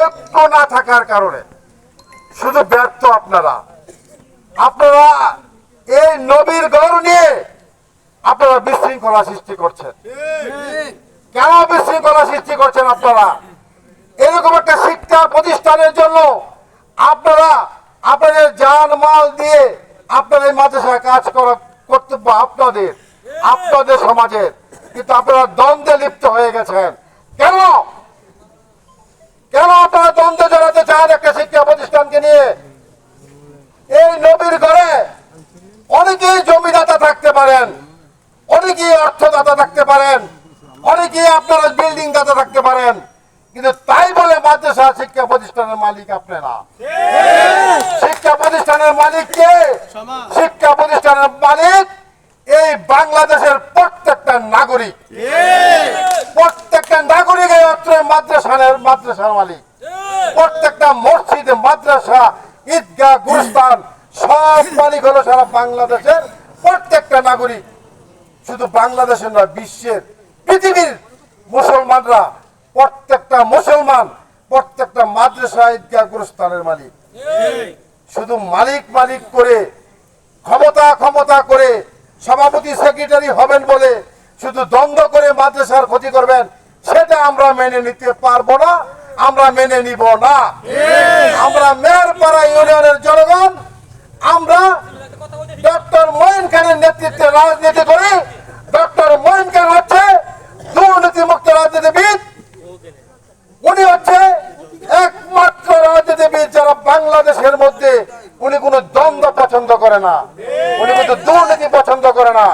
ঐক্য না থাকার কারণে। শুধু ব্যর্থ আপনারা। আপনারা এই নবীর গড় নিয়ে আপনারা বিশৃঙ্খলা সৃষ্টি করছেন। কেন বিশৃঙ্খলা সৃষ্টি করছেন আপনারা? এরকম একটা শিক্ষা প্রতিষ্ঠানের জন্য আপনারা আপনাদের জান মাল দিয়ে আপনাদের মাদ্রাসায় কাজ করা কর্তব্য আপনাদের আপনাদের সমাজের। কিন্তু আপনারা দ্বন্দ্বে লিপ্ত হয়ে গেছেন কেন কেন আপনারা দ্বন্দ্বে জড়াতে চান একটা শিক্ষা প্রতিষ্ঠানকে নিয়ে। এই নবীর ঘরে অনেকেই জমিদাতা থাকতে পারেন, অনেকেই অর্থদাতা থাকতে পারেন, অনেকেই আপনারা বিল্ডিং দাতা থাকতে পারেন, কিন্তু তাই বলে মাদ্রাসা শিক্ষা প্রতিষ্ঠানের মালিক আপনারা। শিক্ষা প্রতিষ্ঠানের মালিক কে? শিক্ষা প্রতিষ্ঠানের মালিক এই বাংলাদেশের প্রত্যেকটা নাগরিক। প্রত্যেকটা নাগরিক এই অত্র মাদ্রাসানের মাদ্রাসার মালিক। প্রত্যেকটা মসজিদ, মাদ্রাসা, ঈদগাহ, গুরুস্থান, সব মালিক হলো সারা বাংলাদেশের প্রত্যেকটা নাগরিক। শুধু বাংলাদেশের নয়, বিশ্বের, পৃথিবীর মুসলমানরা প্রত্যেকটা মুসলমান, প্রত্যেকটা মাদ্রাসা, ঈদগাহ, গুরুস্থানের মালিক। শুধু মালিক মালিক করে, ক্ষমতা ক্ষমতা করে সভাপতি, সেক্রেটারি হবেন বলে শুধু দ্বন্দ্ব করে মাদ্রাসার ক্ষতি করবেন, সেটা আমরা মেনে নিতে পারব না। আমরা মেনে নিব না। আমরা মেয়রপাড়া ইউনিয়নের জনগণ আমরা ডক্টর মঈন খানের নেতৃত্বে রাজনীতি করি। ডক্টর মঈন খান হচ্ছে দুর্নীতি মুক্ত রাজনীতিবিদ। উনি হচ্ছে একমাত্র রাজনীতিবিদ যারা বাংলাদেশের মধ্যে উনি কোনো দ্বন্দ্ব পছন্দ করে না। উনি কিন্তু দুর্নীতি পছন্দ করে না।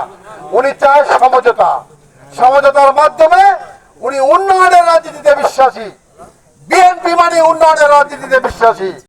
উনি চায় সমঝোতা। সমঝোতার মাধ্যমে উনি উন্নয়নের রাজনীতিতে বিশ্বাসী। বিএনপি মানে উন্নয়নের রাজনীতিতে বিশ্বাসী।